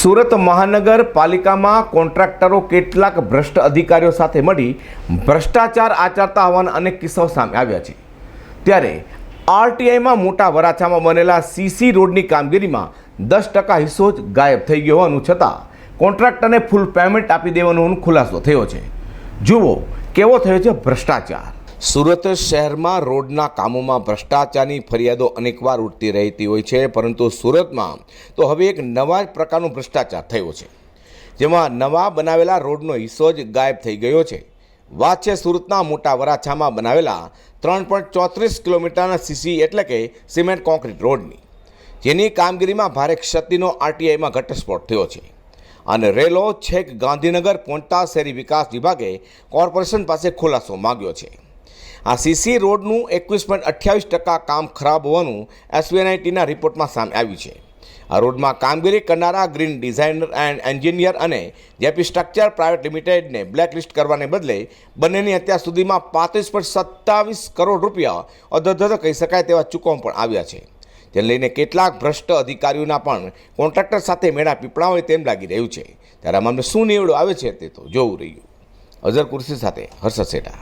સુરત મહાનગરપાલિકામાં કોન્ટ્રાક્ટરો કેટલાક ભ્રષ્ટ અધિકારીઓ સાથે મળી ભ્રષ્ટાચાર આચરતા હોવાના અનેક કિસ્સાઓ સામે આવ્યા છે. ત્યારે આરટીઆઈમાં મોટા વરાછામાં બનેલા સીસી રોડની કામગીરીમાં દસ ટકા હિસ્સો જ ગાયબ થઈ ગયો હોવાનું છતાં કોન્ટ્રાક્ટરને ફૂલ પેમેન્ટ આપી દેવાનો ખુલાસો થયો છે. જુઓ, કેવો થયો છે ભ્રષ્ટાચાર? સુરત શહેરમાં રોડના કામોમાં ભ્રષ્ટાચારની ફરિયાદો અનેકવાર ઉઠતી રહેતી હોય છે, પરંતુ સુરતમાં તો હવે એક નવા જ પ્રકારનો ભ્રષ્ટાચાર થયો છે, જેમાં નવા બનાવેલા રોડનો હિસ્સો જ ગાયબ થઈ ગયો છે. વાત છે સુરતના મોટા વરાછામાં બનાવેલા ત્રણ પોઈન્ટ ચોત્રીસ કિલોમીટરના સીસી એટલે કે સિમેન્ટ કોન્ક્રીટ રોડની, જેની કામગીરીમાં ભારે ક્ષતિનો આરટીઆઈમાં ઘટસ્ફોટ થયો છે. અને રેલો છેક ગાંધીનગર પહોંચતા શહેરી વિકાસ વિભાગે કોર્પોરેશન પાસે ખુલાસો માગ્યો છે. આ સીસી રોડનું એકવીસ પોઈન્ટ અઠ્યાવીસ ટકા કામ ખરાબ હોવાનું એસવીએનઆઈટીના રિપોર્ટમાં સામે આવ્યું છે. આ રોડમાં કામગીરી કરનારા ગ્રીન ડિઝાઇનર એન્ડ એન્જિનિયર અને જેપી સ્ટ્રક્ચર પ્રાઇવેટ લિમિટેડને બ્લેકલિસ્ટ કરવાને બદલે બંનેની અત્યાર સુધીમાં પાંત્રીસ પોઈન્ટ સત્તાવીસ કરોડ રૂપિયા અધધધ કહી શકાય તેવા ચૂકવણ પણ આવ્યા છે. જેને લઈને કેટલાક ભ્રષ્ટ અધિકારીઓના પણ કોન્ટ્રાક્ટર સાથે મેળા પીપળા હોય તેમ લાગી રહ્યું છે. ત્યારે મામલે શું નિવડો આવે છે તે તો જોવું રહ્યું. અઝર કુર્સી સાથે હર્ષદ સેઠા.